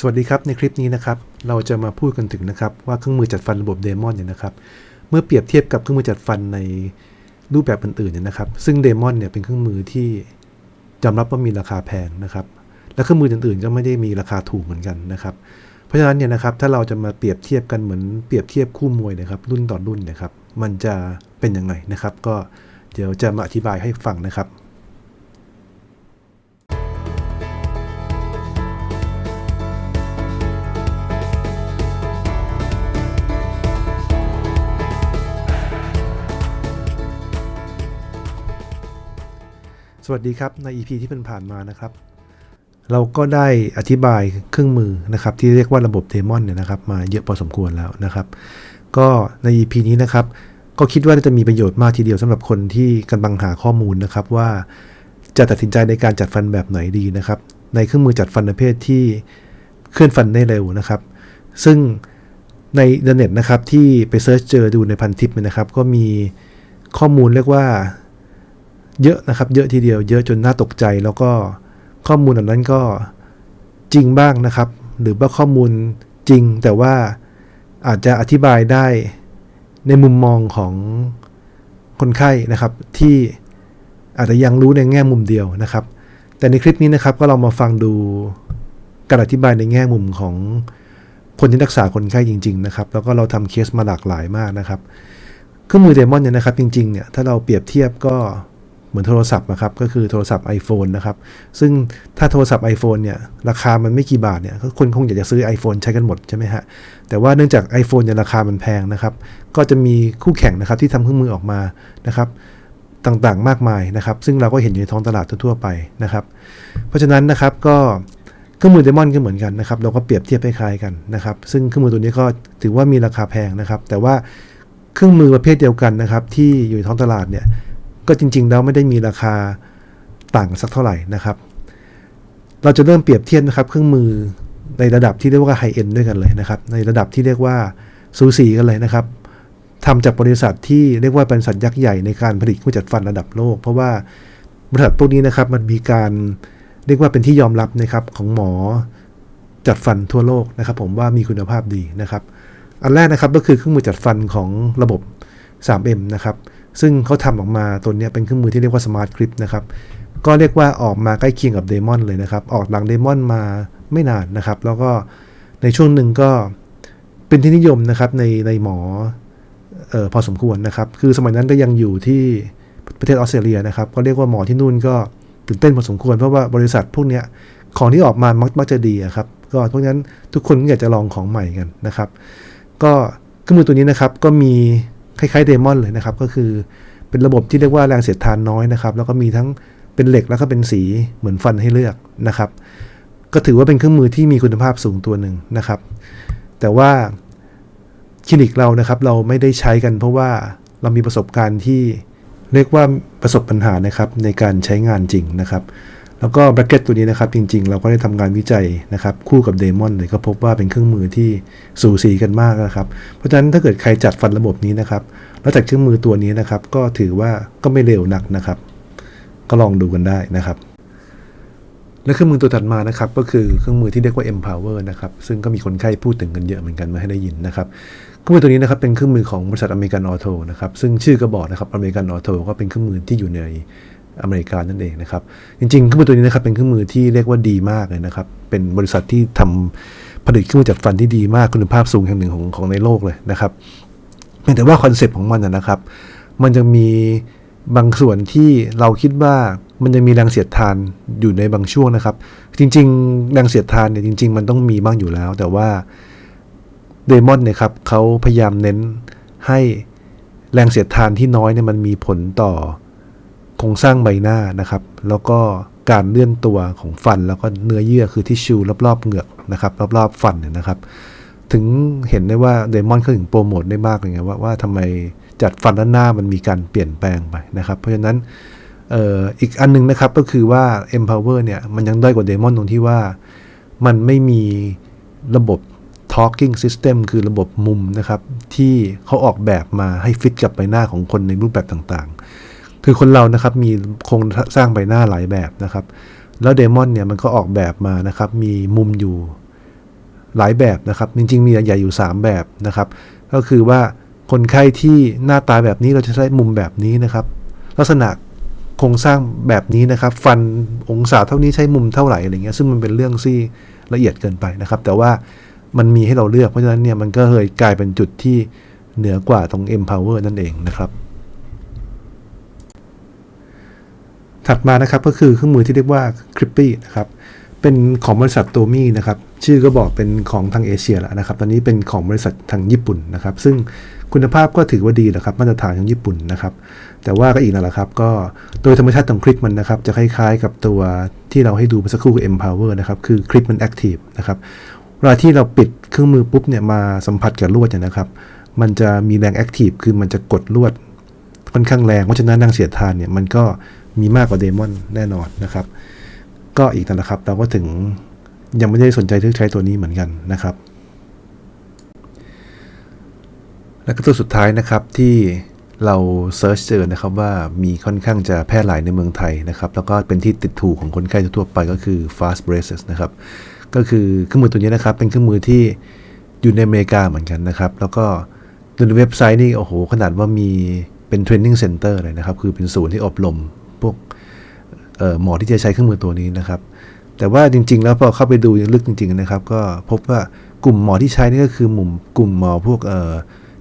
สวัสดีครับในคลิปนี้นะครับเราจะมาพูดกันถึงนะครับว่าเครื่องมือจัดฟันระบบเดมอนเนี่ยนะครับเมื่อเปรียบเทียบกับเครื่องมือจัดฟันในรูปแบบอื่นๆเนี่ยนะครับ ซึ่งเดมอนเนี่ยเป็นเครื่องมือที่ยอมรับว่ามีราคาแพงนะครับ และเครื่องมืออื่นๆก็ไม่ได้มีราคาถูกเหมือนกันนะครับ เพราะฉะนั้นเนี่ยนะครับถ้าเราจะมาเปรียบเทียบกันเหมือนเปรียบเทียบคู่มวยนะครับ รุ่นต่อรุ่นนะครับ มันจะเป็นยังไงนะครับ ก็เดี๋ยวจะมาอธิบายให้ฟังนะครับ สวัสดีครับใน EP ที่ผ่านมานะครับ เราก็ได้อธิบายเครื่องมือนะครับ ที่เรียกว่าระบบเดมอนเนี่ยนะครับมาเยอะพอสมควรแล้วนะครับ ก็ใน EP นี้นะครับ ก็คิดว่าจะมีประโยชน์มากทีเดียวสำหรับคนที่กำลังหาข้อมูลนะครับว่าจะตัดสินใจในการจัดฟันแบบไหนดีนะครับ ในเครื่องมือจัดฟันประเภทที่เคลื่อนฟันได้เร็วนะครับ ซึ่งในอินเทอร์เน็ตนะครับที่ไปเซิร์ชเจอดูในพันทิปนะครับ ก็มีข้อมูลเรียกว่า เยอะนะครับ เยอะทีเดียว เยอะจนน่าตกใจ แล้วก็ข้อมูลเหล่านั้นก็จริงบ้างนะครับ หรือว่าข้อมูลจริง แต่ว่าอาจจะอธิบายได้ในมุมมองของคนไข้นะครับ ที่อาจจะยังรู้ในแง่มุมเดียวนะครับ แต่ในคลิปนี้นะครับก็เรามาฟังดูการอธิบายในแง่มุมของคนที่รักษาคนไข้จริง ๆ นะครับ แล้วก็เราทำเคสมาหลากหลายมากนะครับ เครื่องมือเดมอนเนี่ยนะครับ จริงๆเนี่ยถ้าเราเปรียบเทียบก็ เหมือนโทรศัพท์นะครับก็คือโทรศัพท์ iPhone นะครับ ซึ่งถ้าโทรศัพท์ iPhone เนี่ยราคามันไม่กี่บาทเนี่ยก็คนคงอยากจะซื้อ iPhone ใช้กันหมดใช่ไหมฮะแต่ว่าเนื่องจาก iPhone เนี่ยราคามันแพงนะครับ ก็จะมีคู่แข่งนะครับที่ทำเครื่องมือออกมานะครับต่างๆ มากมายนะครับ ซึ่งเราก็เห็นอยู่ในท้องตลาดทั่วๆไปนะครับ เพราะฉะนั้นนะครับก็เครื่องมือเดมอนก็เหมือนกันนะครับ เราก็เปรียบเทียบคล้ายกันนะครับ ซึ่งเครื่องมือตัวนี้ก็ถือว่ามีราคาแพงนะครับ แต่ว่าเครื่องมือประเภทเดียวกันนะครับ ที่อยู่ในท้องตลาดเนี่ย ก็จริง ๆ แล้วไม่ได้มีราคาต่างสักเท่าไหร่นะครับ เราจะเริ่มเปรียบเทียบนะครับ เครื่องมือในระดับที่เรียกว่าไฮเอ็นด้วยกันเลยนะครับ ในระดับที่เรียกว่าสูสีกันเลยนะครับทำจากบริษัทที่เรียกว่าเป็นสัญยักษ์ใหญ่ในการผลิตเครื่องจัดฟันระดับโลก เพราะว่าบริษัทพวกนี้นะครับมันมีการเรียกว่าเป็นที่ยอมรับนะครับของหมอจัดฟันทั่วโลกนะครับ ผมว่ามีคุณภาพดีนะครับ อันแรกนะครับก็คือเครื่องมือจัดฟันของระบบ 3M นะครับ ซึ่งเขาทำออกมาตัวนี้เป็นเครื่องมือที่เรียกว่า Smart Grip นะครับ ก็เรียกว่าออกมาใกล้เคียงกับ Demon เลยนะครับ ออกหลัง Demon มาไม่นานนะครับ แล้วก็ในช่วงหนึ่งก็เป็นที่นิยมนะครับในในหมอเออพอสมควรนะครับ คือสมัยนั้นก็ยังอยู่ที่ประเทศออสเตรเลียนะครับ ก็เรียกว่าหมอที่นู่นก็ตื่นเต้นพอสมควร เพราะว่าบริษัทพวกเนี้ยของที่ออกมามักมักจะดีครับ ก็เพราะนั้นทุกคนก็อยากจะลองของใหม่กันนะครับ ก็เครื่องมือตัวนี้นะครับก็มี คล้ายๆเดมอนเลยนะครับ ก็คือเป็นระบบที่เรียกว่าแรงเสียดทานน้อยนะครับ แล้วก็มีทั้งเป็นเหล็กแล้วก็เป็นสีเหมือนฟันให้เลือกนะครับ ก็ถือว่าเป็นเครื่องมือที่มีคุณภาพสูงตัวหนึ่งนะครับ แต่ว่าคลินิกเรานะครับเราไม่ได้ใช้กันเพราะว่าเรามีประสบการณ์ที่เรียกว่าประสบปัญหานะครับในการใช้งานจริงนะครับ แล้วก็แบรกเก็ตตัวนี้นะครับ จริง ๆ เราก็ได้ทำงานวิจัยนะครับ คู่กับเดมอนเลยก็พบว่าเป็นเครื่องมือที่สูสีกันมากนะครับ เพราะฉะนั้นถ้าเกิดใครจัดฟันระบบนี้นะครับ แล้วจัดเครื่องมือตัวนี้นะครับ ก็ถือว่าก็ไม่เร็วหนักนะครับ ก็ลองดูกันได้นะครับ และเครื่องมือตัวถัดมานะครับ ก็คือเครื่องมือที่เรียกว่า Empower นะครับ ซึ่งก็มีคนไข้พูดถึงกันเยอะเหมือนกันมาให้ได้ยินนะครับเครื่องมือตัวนี้นะครับเป็นเครื่องมือของบริษัทอเมริกันออโตนะครับซึ่งชื่อก็บอกนะครับอเมริกันออโตก็เป็นเครื่องมือที่อยู่ใน อเมริกานั่นเองนะครับ จริงๆเครื่องมือตัวนี้นะครับเป็นเครื่องมือที่เรียกว่าดีมากเลยนะครับ เป็นบริษัทที่ทำผลิตเครื่องมือจัดฟันที่ดีมากคุณภาพสูงแห่งหนึ่งของของในโลกเลยนะครับเพียงแต่ว่าคอนเซปต์ของมันนะครับ มันจะมีบางส่วนที่เราคิดว่ามันจะมีแรงเสียดทานอยู่ในบางช่วงนะครับ จริง ๆ แรงเสียดทานเนี่ยจริง ๆ มันต้องมีบ้างอยู่แล้ว แต่ว่าเดมอนเนี่ยครับเขาพยายามเน้นให้แรงเสียดทานที่น้อยเนี่ยมันมีผลต่อ โครงสร้างใบหน้านะครับ แล้วก็การเลื่อนตัวของฟัน แล้วก็เนื้อเยื่อคือทิชชูรอบๆเหงือกนะครับ รอบๆฟันเนี่ยนะครับ ถึงเห็นได้ว่าเดมอนเขาถึงโปรโมทได้มากเลยไงว่าว่าทำไมจัดฟันด้านหน้ามันมีการเปลี่ยนแปลงไปนะครับ เพราะฉะนั้นเอ่ออีกอันนึงนะครับก็คือว่า Empower เนี่ยมันยังด้อยกว่าเดมอนตรงที่ว่ามันไม่มีระบบ talking system คือระบบมุมนะครับ ที่เขาออกแบบมาให้ฟิตกับใบหน้าของคนในรูปแบบต่าง คือคนเรานะครับมีโครงสร้างใบหน้าหลายแบบนะครับ แล้วเดมอนเนี่ยมันก็ออกแบบมานะครับมีมุมอยู่หลายแบบนะครับจริงๆมีใหญ่อยู่ 3 แบบนะครับ ก็คือว่าคนไข้ที่หน้าตาแบบนี้เราจะใช้มุมแบบนี้นะครับ ลักษณะโครงสร้างแบบนี้นะครับ ฟันองศาเท่านี้ใช้มุมเท่าไหร่อะไรเงี้ยซึ่งมันเป็นเรื่องที่ละเอียดเกินไปนะครับ แต่ว่ามันมีให้เราเลือกเพราะฉะนั้นเนี่ยมันก็เลยกลายเป็นจุดที่เหนือกว่าตรง empower นั่นเองนะครับ ถัดมานะครับก็คือเครื่องมือที่เรียกว่า Crippy นะครับเป็นของบริษัทโตมี่นะครับชื่อก็บอกเป็นของทางเอเชียแล้วนะครับ ตอนนี้เป็นของบริษัททางญี่ปุ่นนะครับ ซึ่งคุณภาพก็ถือว่าดีแหละครับ มาตรฐานของญี่ปุ่นนะครับ แต่ว่าก็อีกนั่นแหละครับ ก็โดยธรรมชาติของคลิปมันนะครับ จะคล้ายๆกับตัวที่เราให้ดูเมื่อสักครู่กับ Empower นะครับ คือคลิปมัน Active นะครับเวลาที่เราปิดเครื่องมือปุ๊บเนี่ยมาสัมผัสกับลวดเนี่ยนะครับ มันจะมีแรง Active คือมันจะกดลวดค่อนข้างแรงเพราะฉะนั้นนางเสียดทานเนี่ยมันก็ มีมากกว่าเดมอนแน่นอนนะครับ ก็อีกนั่นแหละครับ เราก็ถึงยังไม่ได้สนใจที่ใช้ตัวนี้เหมือนกันนะครับ แล้วก็ตัวสุดท้ายนะครับที่เราเซิร์ชเจอนะครับว่ามีค่อนข้างจะแพร่หลายในเมืองไทยนะครับ แล้วก็เป็นที่ติดถูกของคนไข้ทั่วไปก็คือ fast braces นะครับ ก็คือเครื่องมือตัวนี้นะครับ เป็นเครื่องมือที่อยู่ในอเมริกาเหมือนกันนะครับ แล้วก็ดูในเว็บไซต์นี่โอ้โห ขนาดว่ามีเป็นเทรนนิ่งเซ็นเตอร์เลยนะครับ คือเป็นศูนย์ที่อบรม พวกหมอที่จะใช้เครื่องมือตัวนี้นะครับ แต่ว่าจริง ๆ แล้วพอเข้าไปดูลึกจริง ๆ นะครับ ก็พบว่ากลุ่มหมอที่ใช้นี่ก็คือหมุ่มกลุ่มหมอพวกเอ่อ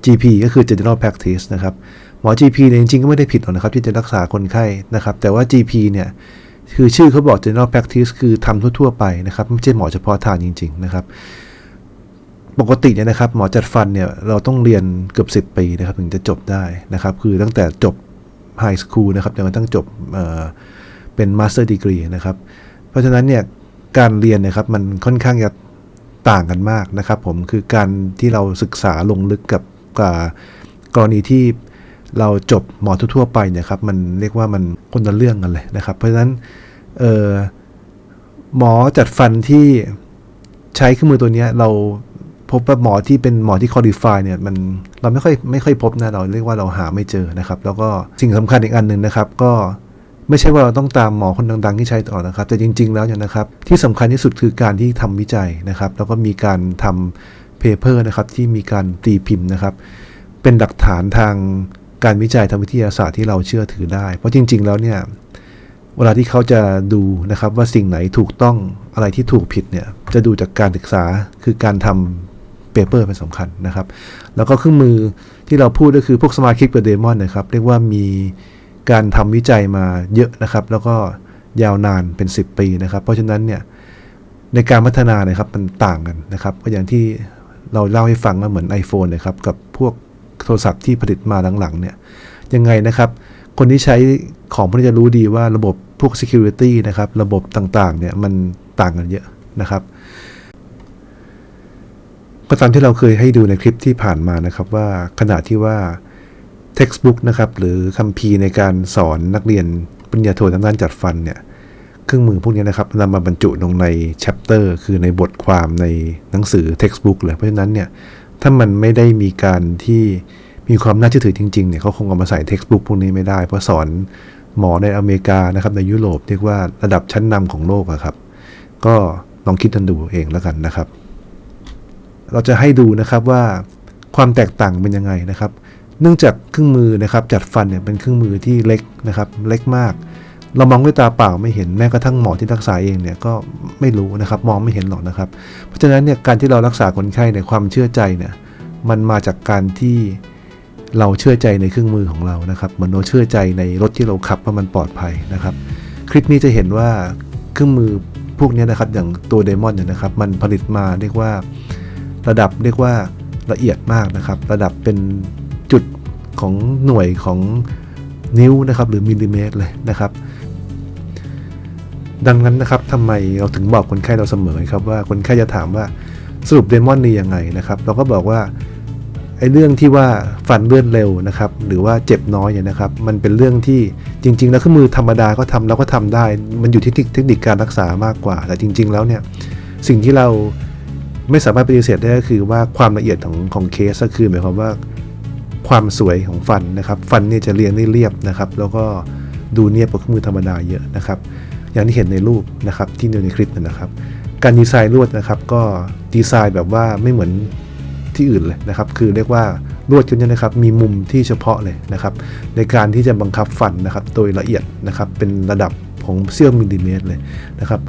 GP ก็คือ general practice นะครับหมอ GP เนี่ยจริงๆ ก็ไม่ได้ผิดหรอกนะครับ ที่จะรักษาคนไข้นะครับ แต่ว่า GP เนี่ยคือชื่อเขาบอก general practice คือทำทั่ว ๆ ไปนะครับ ไม่ใช่หมอเฉพาะทางจริง ๆ นะครับ ปกติเนี่ยนะครับ หมอจัดฟันเนี่ยเราต้องเรียนเกือบ 10 ปีนะครับ ถึงจะจบได้นะครับ คือตั้งแต่จบ ไฮสคูลนะครับจนกระทั่งจบเเป็นมาสเตอร์ดีกรีนะครับ เพราะฉะนั้นเนี่ยการเรียนนะครับมันค่อนข้างจะต่างกันมากนะครับผมคือการที่เราศึกษาลงลึกกับกกรณีที่เราจบหมอทั่วๆไปเนี่ยครับมันเรียกว่ามันคนละเรื่องกันเลยนะครับ เพราะฉะนั้นหมอจัดฟันที่ใช้เครื่องมือตัวเนี้ยเรา พบว่าหมอที่เป็นหมอที่คอลี่ฟายเนี่ยมันเราไม่ค่อยไม่ค่อยพบนะเราเรียกว่าเราหาไม่เจอนะครับ แล้วก็สิ่งสำคัญอีกอันหนึ่งนะครับ ก็ไม่ใช่ว่าเราต้องตามหมอคนดังๆที่ใช้ต่อนะครับ แต่จริง ๆ แล้วเนี่ยนะครับ ที่สำคัญที่สุดคือการที่ทำวิจัยนะครับ แล้วก็มีการทำเพเปอร์นะครับที่มีการตีพิมพ์นะครับ เป็นหลักฐานทางการวิจัยทางวิทยาศาสตร์ที่เราเชื่อถือได้ เพราะจริง ๆ แล้วเนี่ยเวลาที่เขาจะดูนะครับว่าสิ่งไหนถูกต้องอะไรที่ถูกผิดเนี่ยจะดูจากการศึกษาคือการทำ เปเปอร์เป็นสำคัญนะครับ แล้วก็เครื่องมือที่เราพูดก็คือพวกสมาร์ทคิกกับเดมอนนะครับ เรียกว่ามีการทำวิจัยมาเยอะนะครับ แล้วก็ยาวนานเป็น 10 ปีนะครับ เพราะฉะนั้นเนี่ยในการพัฒนาเนะครับมันต่างกันนะครับก็อย่างที่เราเล่าให้ฟังว่าเหมือน iPhone นะครับ กับพวกโทรศัพท์ที่ผลิตมาหลังๆเนี่ยยังไงนะครับ คนที่ใช้ของพวกนี้จะรู้ดีว่าระบบพวก security นะครับ ระบบต่างๆเนี่ยมันต่างกันเยอะนะครับ ก็ตามที่เราเคยให้ดูในคลิปที่ผ่านมานะครับว่าขณะที่ว่า textbook นะครับหรือคัมภีร์ในการสอนนักเรียนปริญญาโททางด้านจัดฟันเนี่ยเครื่องมือพวกนี้นะครับนำมาบรรจุลงใน chapter คือในบทความในหนังสือ textbook เลยเพราะฉะนั้นเนี่ยถ้ามันไม่ได้มีการที่มีความน่าเชื่อถือจริงๆเนี่ยเขาคงเอามาใส่ textbook พวกนี้ไม่ได้ เพราะสอนหมอในอเมริกานะครับในยุโรปเรียกว่าระดับชั้นนำของโลกอะครับ ก็ลองคิดกันดูเองแล้วกันนะครับ เราจะให้ดูนะครับว่าความแตกต่างเป็นยังไงนะครับ เนื่องจากเครื่องมือนะครับจัดฟันเนี่ยเป็นเครื่องมือที่เล็กนะครับเล็กมาก เรามองด้วยตาเปล่าไม่เห็นแม้กระทั่งหมอที่รักษาเองเนี่ยก็ไม่รู้นะครับมองไม่เห็นหรอกนะครับ เพราะฉะนั้นเนี่ยการที่เรารักษาคนไข้ในยความเชื่อใจเนี่ยมันมาจากการที่เราเชื่อใจในเครื่องมือของเรานะครับเหมือนเราเชื่อใจในรถที่เราขับว่ามันปลอดภัยนะครับ คลิปนี้จะเห็นว่าเครื่องมือพวกนี้นะครับอย่างตัวเดมอนเนี่ยนะครับมันผลิตมาเรียกว่า ระดับเรียกว่าละเอียดมากนะครับ ระดับเป็นจุดของหน่วยของนิ้วนะครับหรือมิลลิเมตรเลยนะครับ ดังนั้นนะครับทำไมเราถึงบอกคนไข้เราเสมอครับว่าคนไข้จะถามว่าสรุปเดมอนนี่ยังไงนะครับเราก็บอกว่าไอ้เรื่องที่ว่าฟันเลื่อนเร็วนะครับ หรือว่าเจ็บน้อยเนี่ยนะครับ มันเป็นเรื่องที่จริง ๆ แล้วเครื่องมือธรรมดาก็ทำเราก็ทำได้ มันอยู่ที่เทคนิคการรักษามากกว่า แต่จริง ๆ แล้วเนี่ยสิ่งที่เรา ไม่สามารถปฏิเสธได้ก็คือว่าความละเอียดของของเคสก็คือหมายความว่าความสวยของฟันนะครับ ฟันเนี่ยจะเรียงได้เรียบนะครับ แล้วก็ดูเนียบกว่าเครื่องมือธรรมดาเยอะนะครับ อย่างที่เห็นในรูปนะครับที่ดูในคลิปนั่นนะครับ การดีไซน์ลวดนะครับก็ดีไซน์แบบว่าไม่เหมือนที่อื่นเลยนะครับ คือเรียกว่าลวดตัวเนี้นะครับมีมุมที่เฉพาะเลยนะครับ ในการที่จะบังคับฟันนะครับ โดยละเอียดนะครับเป็นระดับของเสี้ยวมิลลิเมตรเลยนะครับ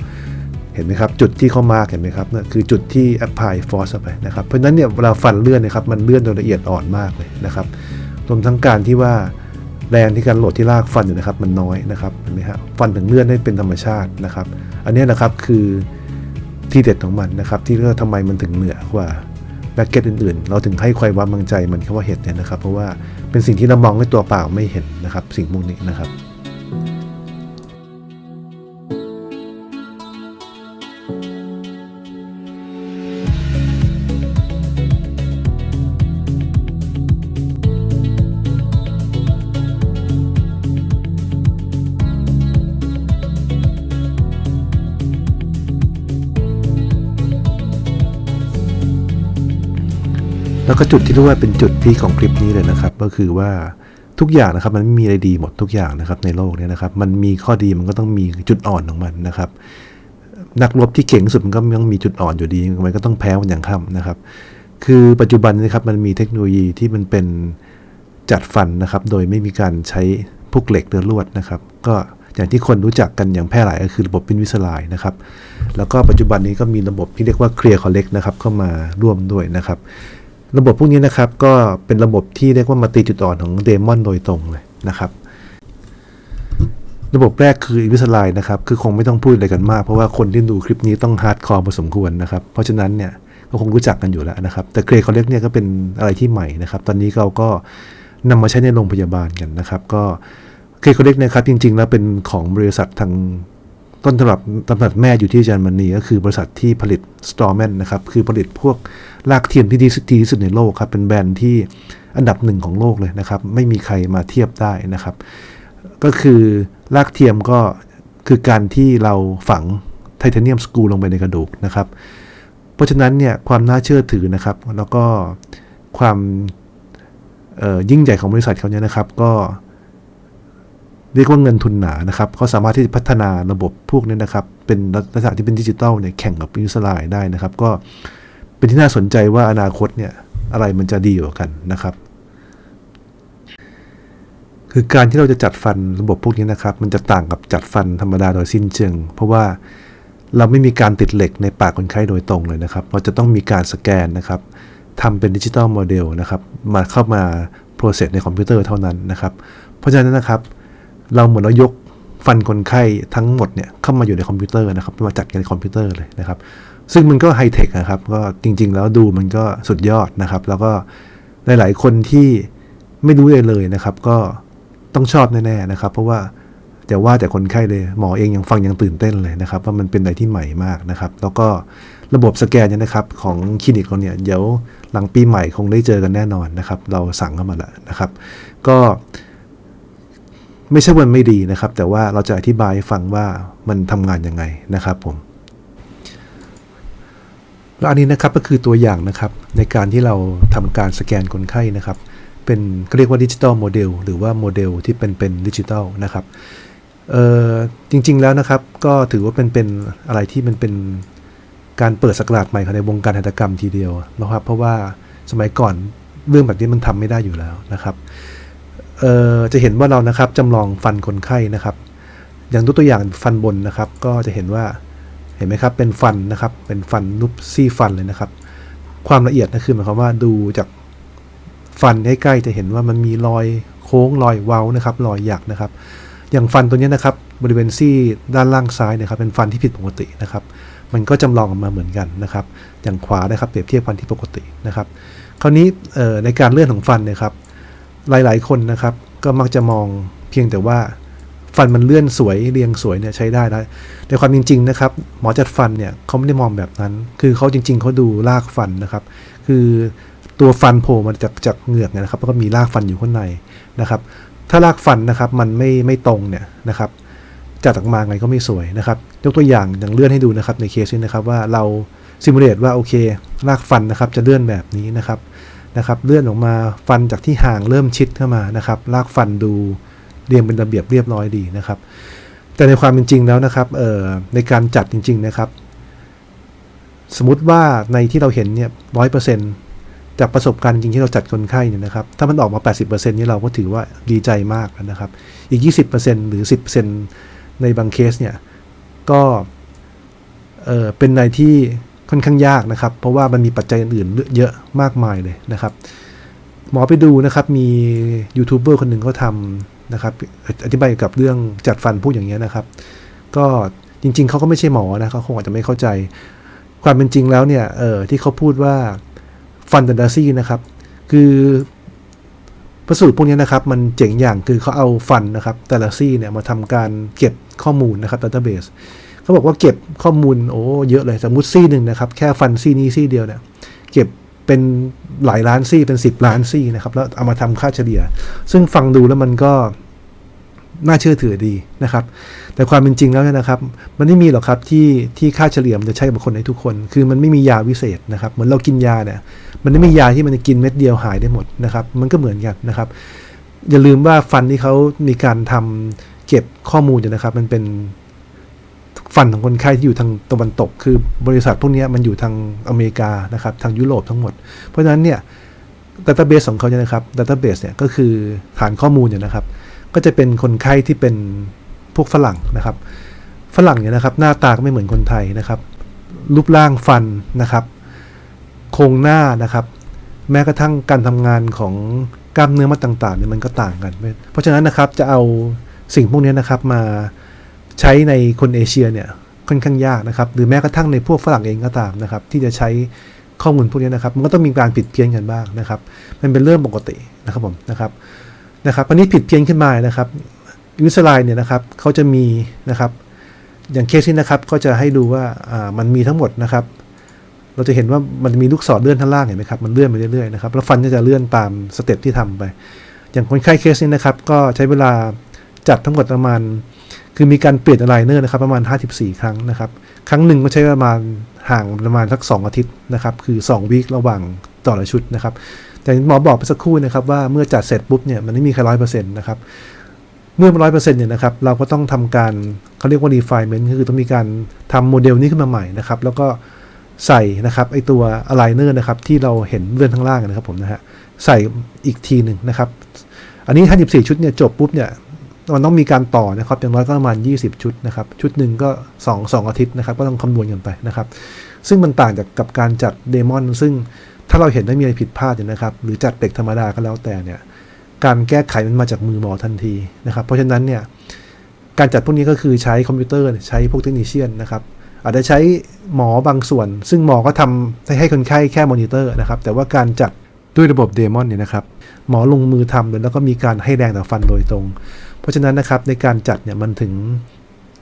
ห็นไหมครับ จุดที่เขามาเห็นไหมครับนั่นคือจุดที่ apply force ไปนะครับ เพราะฉะนั้นเนี่ยเวลาฟันเลื่อนนะครับมันเลื่อนโดยละเอียดอ่อนมากเลยนะครับรวมทั้งการที่ว่าแรงที่การโหลดที่ลากฟันอยู่นะครับมันน้อยนะครับเห็นไหมครับฟันถึงเลื่อนได้เป็นธรรมชาตินะครับ อันนี้นะครับคือที่เด็ดของมันนะครับ ที่เรื่องทำไมมันถึงเหนือกว่าแบ็กเก็ตอื่นๆ เราถึงให้ความไว้วางใจมันแค่ว่าเห็ดเนี่ยนะครับ เพราะว่าเป็นสิ่งที่เรามองด้วยตัวเปล่าไม่เห็นนะครับ สิ่งพวกนี้นะครับ แล้วก็จุดที่เรียกว่าเป็นจุดพีของคลิปนี้เลยนะครับ ก็คือว่าทุกอย่างนะครับมันไม่มีอะไรดีหมดทุกอย่างนะครับในโลกเนี้นะครับ มันมีข้อดีมันก็ต้องมีจุดอ่อนของมันนะครับ นักรบที่เก่งสุดมันก็ยังมีจุดอ่อนอยู่ดีมันก็ต้องแพ้วันอย่างค่ำนะครับ คือปัจจุบันนะครับมันมีเทคโนโลยีที่มันเป็นจัดฟันนะครับ โดยไม่มีการใช้พวกเหล็กเดือลวดนะครับ ก็อย่างที่คนรู้จักกันอย่างแพร่หลายก็คือระบบพินวิสไลน์นะครับ แล้วก็ปัจจุบันนี้ก็มีระบบที่เรียกว่าเคลียร์คอลเลกนะครับเข้ามาร่วมด้วยนะครับ ระบบพวกนี้นะครับก็เป็นระบบที่เรียกว่ามาตีจุดอ่อนของเดมอนโดยตรงเลยนะครับระบบแรกคืออิวิสไลน์นะครับ คือคงไม่ต้องพูดอะไรกันมาก เพราะว่าคนที่ดูคลิปนี้ต้องฮาร์ดคอร์พอสมควรนะครับ เพราะฉะนั้นเนี่ยก็คงรู้จักกันอยู่แล้วนะครับ แต่เกรย์คอลเลกเนี่ยก็เป็นอะไรที่ใหม่นะครับ ตอนนี้เราก็นำมาใช้ในโรงพยาบาลกันนะครับ ก็เกรย์คอลเลกนะครับ จริง ๆ แล้วเป็นของบริษัททางต้นตำรับตำรับแม่อยู่ที่เยอรมนีก็คือบริษัทที่ผลิต s t r a w m a n นะครับ คือผลิตพวก ลากเทียมที่ดีที่สุดในโลกครับ เป็นแบรนด์ที่อันดับหนึ่งของโลกเลยนะครับ ไม่มีใครมาเทียบได้นะครับ ก็คือลากเทียมก็คือการที่เราฝังไทเทเนียมสกูลงไปในกระดูกนะครับ เพราะฉะนั้นเนี่ยความน่าเชื่อถือนะครับ แล้วก็ความยิ่งใหญ่ของบริษัทเขาเนี่ยนะครับ ก็เรียกว่าเงินทุนหนานะครับเขาสามารถที่จะพัฒนาระบบพวกนี้นะครับ เป็นลักษณะที่เป็นดิจิทัลเนี่ยแข่งกับอิสไลได้นะครับ ก็ เป็นที่น่าสนใจว่าอนาคตเนี่ยอะไรมันจะดีกว่ากันนะครับ คือการที่เราจะจัดฟันระบบพวกนี้นะครับ มันจะต่างกับจัดฟันธรรมดาโดยสิ้นเชิง เพราะว่าเราไม่มีการติดเหล็กในปากคนไข้โดยตรงเลยนะครับ เราจะต้องมีการสแกนนะครับทำเป็นดิจิตอลโมเดลนะครับ มาเข้ามาโปรเซสในคอมพิวเตอร์เท่านั้นนะครับ เพราะฉะนั้นนะครับ เราเหมือนเรายกฟันคนไข้ทั้งหมดเนี่ยเข้ามาอยู่ในคอมพิวเตอร์นะครับ มาจัดกันในคอมพิวเตอร์เลยนะครับ ซึ่งมันก็ไฮเทคนะครับ ก็จริง ๆ แล้วดูมันก็สุดยอดนะครับ แล้วก็หลายๆคนที่ไม่รู้เลยเลยนะครับ ก็ต้องชอบแน่ๆนะครับ เพราะว่าจะว่าแต่คนไข้เลยหมอเองยังฟังยังตื่นเต้นเลยนะครับ ว่ามันเป็นอะไรที่ใหม่มากนะครับ แล้วก็ระบบสแกนเนี่ยนะครับ ของคลินิกเราเนี่ยเดี๋ยวหลังปีใหม่คงได้เจอกันแน่นอนนะครับ เราสั่งเข้ามาแล้วนะครับ ก็ไม่ใช่วันไม่ดีนะครับ แต่ว่าเราจะอธิบายให้ฟังว่ามันทำงานยังไงนะครับผม แล้วอันนี้นะครับก็คือตัวอย่างนะครับในการที่เราทำการสแกนคนไข้นะครับ เป็นเรียกว่าดิจิตอลโมเดลหรือว่าโมเดลที่เป็นเป็นดิจิตอลนะครับเอ่อจริง ๆแล้วนะครับก็ถือว่าเป็นเป็นอะไรที่มันเป็นการเปิดสกราชใหม่ของในวงการหัตถกรรมทีเดียวนะครับ เพราะว่าสมัยก่อนเรื่องแบบนี้มันทำไม่ได้อยู่แล้วนะครับเอ่อจะเห็นว่าเรานะครับจำลองฟันคนไข้นะครับ อย่างตัวอย่างฟันบนนะครับ ก็จะเห็นว่า เห็นไหมครับ เป็นฟันนะครับ เป็นฟันนุบซี่ฟันเลยนะครับ ความละเอียดนะคือหมายความว่าดูจากฟันใกล้ๆจะเห็นว่ามันมีรอยโค้งรอยเว้านะครับ รอยหยักนะครับ อย่างฟันตัวนี้นะครับ บริเวณซี่ด้านล่างซ้ายนะครับ เป็นฟันที่ผิดปกตินะครับ มันก็จำลองออกมาเหมือนกันนะครับ อย่างขวานะครับเปรียบเทียบฟันที่ปกตินะครับ คราวนี้ในการเลื่อนของฟันเนี่ยครับ หลายๆ คนนะครับ ก็มักจะมองเพียงแต่ว่า ฟันมันเลื่อนสวยเรียงสวยเนี่ยใช้ได้แล้วแต่ความจริง ๆ นะครับ หมอจัดฟันเนี่ยเขาไม่ได้มองแบบนั้น คือเขาจริง ๆเขาดูรากฟันนะครับ คือตัวฟันโผล่มาจากจากเหงือกเนี่ยนะครับแล้วก็มีรากฟันอยู่ข้างในนะครับ ถ้ารากฟันนะครับมันไม่ไม่ตรงเนี่ยนะครับจัดออกมาไงก็ไม่สวยนะครับ ยกตัวอย่างอย่างเลื่อนให้ดูนะครับในเคสนี้นะครับว่าเราซิมูเลตว่าโอเครากฟันนะครับจะเลื่อนแบบนี้นะครับนะครับ เลื่อนออกมาฟันจากที่ห่างเริ่มชิดเข้ามานะครับรากฟันดู เรียงเป็นระเบียบเรียบร้อยดีนะครับ แต่ในความเป็นจริงแล้วนะครับในการจัดจริง ๆนะครับ สมมติว่าในที่เราเห็นเนี่ยร้อยเปอร์เซ็นต์จากประสบการณ์จริงที่เราจัดคนไข้เนี่ยนะครับ ถ้ามันออกมา 80%นี่เราก็ถือว่าดีใจมากนะครับ อีก 20%หรือ 10%ในบางเคสเนี่ย ก็เออเป็นในที่ค่อนข้างยากนะครับ เพราะว่ามันมีปัจจัยอื่นๆเยอะมากมายเลยนะครับ หมอไปดูนะครับ มียูทูบเบอร์คนหนึ่งเขาทำ นะครับ อธิบายกับเรื่องจัดฟันพูดอย่างเงี้ยนะครับ ก็จริง ๆเขาก็ไม่ใช่หมอนะเขาคงอาจจะไม่เข้าใจ ความเป็นจริงแล้วเนี่ยเออที่เขาพูดว่าฟันเดนดาซีนะครับ คือประสูตรพวกนี้นะครับ มันเจ๋งอย่างคือเขาเอาฟันนะครับแต่ละซี่เนี่ยมาทำการเก็บข้อมูลนะครับดัตเตอร์เบสเขาบอกว่าเก็บข้อมูลโอ้เยอะเลยสมมติซี่หนึ่งนะครับ แค่ฟันซี่นี้ซี่เดียวเนี่ย เก็บ เป็นหลายล้านซี่เป็น10ล้านซี่นะครับ แล้วเอามาทำค่าเฉลี่ย ซึ่งฟังดูแล้วมันก็น่าเชื่อถือดีนะครับ แต่ความเป็นจริงแล้วนะครับ มันไม่มีหรอกครับที่ที่ค่าเฉลี่ยมันจะใช้กับคนในทุกคน คือมันไม่มียาวิเศษนะครับ เหมือนเรากินยาเนี่ยมันไม่มียาที่มันจะกินเม็ดเดียวหายได้หมดนะครับ มันก็เหมือนกันนะครับ อย่าลืมว่าฟันที่เขามีการทำเก็บข้อมูลอยู่นะครับ มันเป็น ฟันของคนไข้ที่อยู่ทางตะวันตก คือบริษัทพวกนี้มันอยู่ทางอเมริกานะครับทางยุโรปทั้งหมด เพราะฉะนั้นเนี่ยดัตเตอร์เบสของเขาเนี่ยนะครับดัตเตอร์เบสเนี่ยก็คือฐานข้อมูลเนี่ยนะครับ ก็จะเป็นคนไข้ที่เป็นพวกฝรั่งนะครับ ฝรั่งเนี่ยนะครับ หน้าตาก็ไม่เหมือนคนไทยนะครับ รูปร่างฟันนะครับ โครงหน้านะครับ แม้กระทั่งการทำงานของกล้ามเนื้อมัดต่างๆเนี่ยมันก็ต่างกัน เพราะฉะนั้นนะครับจะเอาสิ่งพวกนี้นะครับมา ใช้ในคนเอเชียเนี่ยค่อนข้างยากนะครับ หรือแม้กระทั่งในพวกฝรั่งเองก็ตามนะครับ ที่จะใช้ข้อมูลพวกนี้นะครับ มันก็ต้องมีการผิดเพี้ยนกันบ้างนะครับ มันเป็นเรื่องปกตินะครับผมนะครับนะครับอันนี้ผิดเพี้ยนขึ้นมานะครับวิสไลน์เนี่ยนะครับเขาจะมีนะครับ อย่างเคสนี้นะครับก็จะให้ดูว่าอ่ามันมีทั้งหมดนะครับ เราจะเห็นว่ามันมีลูกศรเลื่อนข้างล่างเห็นไหมครับมันเลื่อนไปเรื่อยๆนะครับแล้วฟันก็จะเลื่อนตามสเต็ปที่ทำไป อย่างคนไข้เคสนี้นะครับ ก็ใช้เวลาจัดทั้งหมดประมาณ คือมีการเปลี่ยนอะไลเนอร์นะครับประมาณ 54 ครั้งนะครับ ครั้งหนึ่งก็ใช้ประมาณห่างประมาณสัก 2 อาทิตย์นะครับ คือ2วีคระหว่างต่อละชุดนะครับ แต่หมอบอกไปสักครู่นะครับว่าเมื่อจัดเสร็จปุ๊บเนี่ยมันไม่มีแค่ร้อยเปอร์เซ็นต์นะครับ เมื่อร้อยเปอร์เซ็นต์เนี่ยนะครับเราก็ต้องทำการเขาเรียกว่า refinement คือต้องมีการทำโมเดลนี้ขึ้นมาใหม่นะครับ แล้วก็ใส่นะครับไอตัวอะไลเนอร์นะครับที่เราเห็นเลื่อนข้างล่างนะครับผมนะฮะใส่อีกทีหนึ่งนะครับ อันนี้ 54 ชุดเนี่ยจบปุ๊บเนี่ย มันต้องมีการต่อนะครับอย่างน้อยก็ประมาณ 20 ชุดนะครับ ชุดหนึ่งก็ 2 2 อาทิตย์นะครับ ก็ต้องคำนวณกันไปนะครับ ซึ่งมันต่างจากกับการจัดเดมอนซึ่งถ้าเราเห็นได้มีอะไรผิดพลาดเนี่ยนะครับ หรือจัดเด็กธรรมดาก็แล้วแต่เนี่ยการแก้ไขมันมาจากมือหมอทันทีนะครับ เพราะฉะนั้นเนี่ยการจัดพวกนี้ก็คือใช้คอมพิวเตอร์ใช้พวกเทคนิชเชียนนะครับอาจจะใช้หมอบางส่วน ซึ่งหมอก็ทำให้ให้คนไข้แค่มอนิเตอร์นะครับ แต่ว่าการจัด ด้วยระบบเดมอนเนี่ยนะครับหมอลงมือทำเลยแล้วก็มีการให้แรงต่อฟันโดยตรง เพราะฉะนั้นนะครับในการจัดเนี่ยมันถึง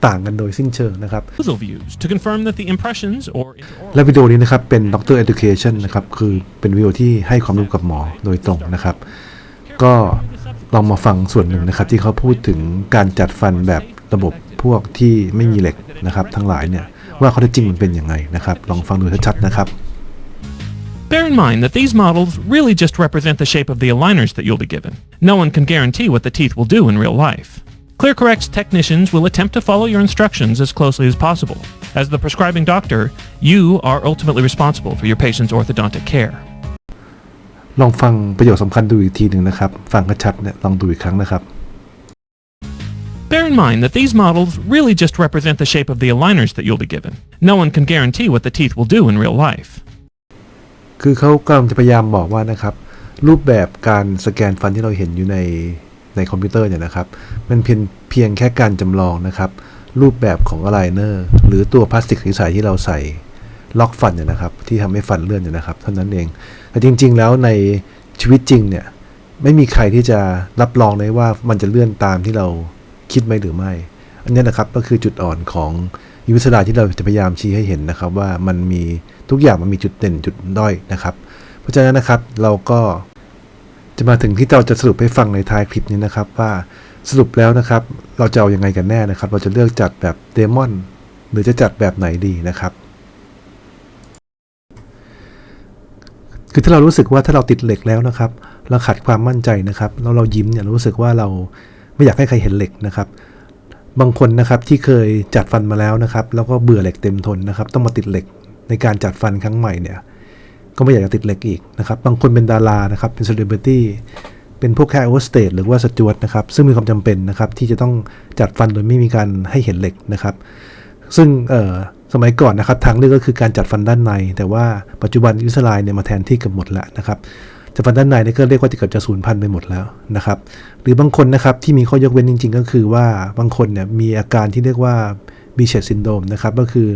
ต่างกันโดยสิ้นเชิงนะครับ proposal views to confirm that the impressions or และวิดีโอนี้นะครับเป็น Doctor Education นะครับคือเป็นวิดีโอที่ให้ความรู้กับหมอโดยตรงนะครับ ก็ลองมาฟังส่วนหนึ่งนะครับ ที่เขาพูดถึงการจัดฟันแบบระบบพวกที่ไม่มีเหล็กนะครับ ทั้งหลายเนี่ยว่าเขาได้จริงมันเป็นยังไงนะครับ ลองฟังดูชัดๆนะครับ Bear in mind that these models really just represent the shape of the aligners that you'll be given. No one can guarantee what the teeth will do in real life. ClearCorrect's technicians will attempt to follow your instructions as closely as possible. As the prescribing doctor, you are ultimately responsible for your patient's orthodontic care. ลองฟังประโยคสำคัญดูอีกทีหนึ่งนะครับ ฟังกระชัดเนี่ยลองดูอีกครั้งนะครับ Bear in mind that these models really just represent the shape of the aligners that you'll be given. No one can guarantee what the teeth will do in real life. คือเขากำลังจะพยายามบอกว่านะครับ รูปแบบการสแกนฟันที่เราเห็นอยู่ในในคอมพิวเตอร์เนี่ยนะครับ มันเพียงเพียงแค่การจำลองนะครับ รูปแบบของอะไลเนอร์หรือตัวพลาสติกใสๆที่เราใส่ล็อกฟันเนี่ยนะครับ ที่ทำให้ฟันเลื่อนเนี่ยนะครับ เท่านั้นเอง แต่จริง ๆ แล้วในชีวิตจริงเนี่ยไม่มีใครที่จะรับรองได้ว่ามันจะเลื่อนตามที่เราคิดไหมหรือไม่ อันนี้นะครับก็คือจุดอ่อนของวิวิสดาที่เราจะพยายามชี้ให้เห็นนะครับ ว่ามันมี ทุกอย่างมันมีจุดเด่นจุดด้อยนะครับ เพราะฉะนั้นนะครับเราก็จะมาถึงที่เราจะสรุปให้ฟังในท้ายคลิปนี้นะครับว่าสรุปแล้วนะครับ เราจะเอาอยัางไงกันแน่นะครับ เราจะเลือกจัดแบบเดมอนหรือจะจัดแบบไหนดีนะครับ คือถ้าเรารู้สึกว่าถ้าเราติดเหล็กแล้วนะครับ เราขาดความมั่นใจนะครับแล้วเรายิ้มเนี่ยรู้สึกว่าเราไม่อยากให้ใครเห็นเหล็กนะครับ บางคนนะครับที่เคยจัดฟันมาแล้วนะครับ แล้วก็เบื่อเหล็กเต็มทนนะครับ ต้องมาติดเหล็ก ในการจัดฟันครั้งใหม่เนี่ยก็ไม่อยากจะติดเหล็กอีกนะครับ บางคนเป็นดารานะครับ เป็นเซเลบริตี้ เป็นพวกแค่โอเวอร์สเตทหรือว่าสจวตนะครับ ซึ่งมีความจำเป็นนะครับ ที่จะต้องจัดฟันโดยไม่มีการให้เห็นเหล็กนะครับ ซึ่งเอ่อสมัยก่อนนะครับ ทางเลือกก็คือการจัดฟันด้านใน แต่ว่าปัจจุบันอิสไลน์เนี่ยมาแทนที่กับหมดแล้วนะครับจัดฟันด้านในนี่ก็เรียกว่าจะเกือบจะสูญพันธุ์ไปหมดแล้วนะครับ หรือบางคนนะครับที่มีข้อยกเว้นจริง ๆ ก็คือว่าบางคนเนี่ยมีอาการที่เรียกว่าบีเชตซินโดมนะครับ ก็คือ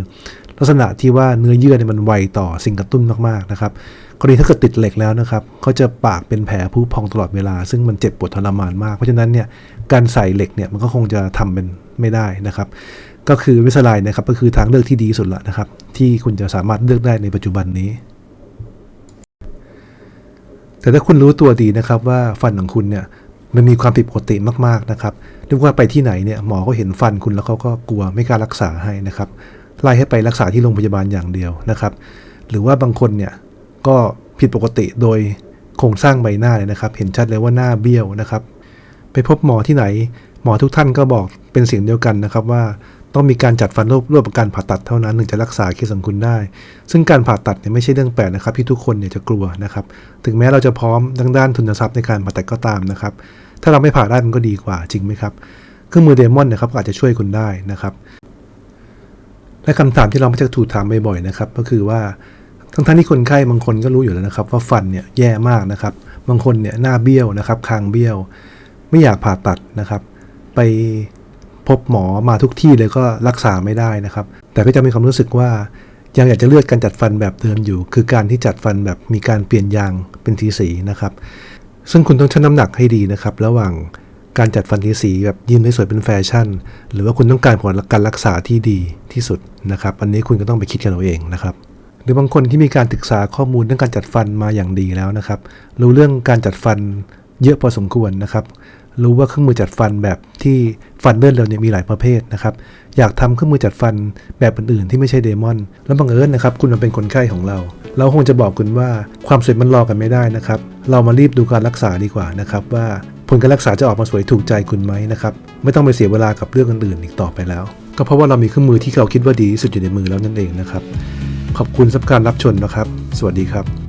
ลักษณะที่ว่าเนื้อเยื่อเนี่ยมันไวต่อสิ่งกระตุ้นมากๆนะครับกรณีถ้าเกิดติดเหล็กแล้วนะครับเขาจะปากเป็นแผลผุพองตลอดเวลา ซึ่งมันเจ็บปวดทรมานมาก เพราะฉะนั้นเนี่ยการใส่เหล็กเนี่ยมันก็คงจะทำเป็นไม่ได้นะครับ ก็คือวิสไลน์นะครับก็คือทางเลือกที่ดีสุดละนะครับ ที่คุณจะสามารถเลือกได้ในปัจจุบันนี้ แต่ถ้าคุณรู้ตัวดีนะครับว่าฟันของคุณเนี่ยมันมีความผิดปกติมากๆนะครับเรียกว่าไปที่ไหนเนี่ยหมอก็เห็นฟันคุณแล้วเขาก็กลัวไม่กล้ารักษาให้นะครับ ไล่ให้ไปรักษาที่โรงพยาบาลอย่างเดียวนะครับ หรือว่าบางคนเนี่ยก็ผิดปกติโดยโครงสร้างใบหน้าเลยนะครับ เห็นชัดเลยว่าหน้าเบี้ยวนะครับ ไปพบหมอที่ไหน หมอทุกท่านก็บอกเป็นเสียงเดียวกันนะครับว่าต้องมีการจัดฟันร่วมร่วมกับการผ่าตัดเท่านั้นถึงจะรักษาเคสของคุณได้ ซึ่งการผ่าตัดเนี่ยไม่ใช่เรื่องแปลกนะครับที่ทุกคนเนี่ยจะกลัวนะครับ ถึงแม้เราจะพร้อมดังด้านทุนทรัพย์ในการผ่าตัดก็ตามนะครับ ถ้าเราไม่ผ่าได้มันก็ดีกว่าจริงไหมครับ เครื่องมือเดมอนเนะครับอาจจะช่วยคุณได้นะครับ และคำถามที่เรามักจะถูกถามบ่อยๆนะครับ ก็คือว่าทั้งท่านที่คนไข้บางคนก็รู้อยู่แล้วนะครับ ว่าฟันเนี่ยแย่มากนะครับ บางคนเนี่ยหน้าเบี้ยวนะครับ คางเบี้ยว ไม่อยากผ่าตัดนะครับ ไปพบหมอมาทุกที่เลยก็รักษาไม่ได้นะครับ แต่ก็จะมีความรู้สึกว่ายังอยากจะเลือกการจัดฟันแบบเดิมอยู่ คือการที่จัดฟันแบบมีการเปลี่ยนยางเป็นทีสีนะครับ ซึ่งคุณต้องชั่งน้ำหนักให้ดีนะครับ ระหว่าง การจัดฟันทีสีแบบยืนสวยเป็นแฟชั่น หรือว่าคุณต้องการผลการรักษาที่ดีที่สุดนะครับอันนี้คุณก็ต้องไปคิดกันเอาเองนะครับหรือบางคนที่มีการศึกษาข้อมูลเรื่องการจัดฟันมาอย่างดีแล้วนะครับ รู้เรื่องการจัดฟันเยอะพอสมควรนะครับ รู้ว่าเครื่องมือจัดฟันแบบที่ฟันเดินเร็วเนี่ยมีหลายประเภทนะครับ อยากทำเครื่องมือจัดฟันแบบอื่นๆ ที่ไม่ใช่เดมอน แล้วบังเอิญนะครับ คุณมาเป็นคนไข้ของเรา เราคงจะบอกคุณว่าความสวยมันรอกันไม่ได้นะครับ เรามารีบดูการรักษาดีกว่านะครับว่า ผลการรักษาจะออกมาสวยถูกใจคุณไหมนะครับไม่ต้องไปเสียเวลากับเรื่องอื่นๆอีกต่อไปแล้ว ก็เพราะว่าเรามีเครื่องมือที่เราคิดว่าดีที่สุดอยู่ในมือแล้วนั่นเองนะครับขอบคุณสำหรับการรับชมนะครับ สวัสดีครับ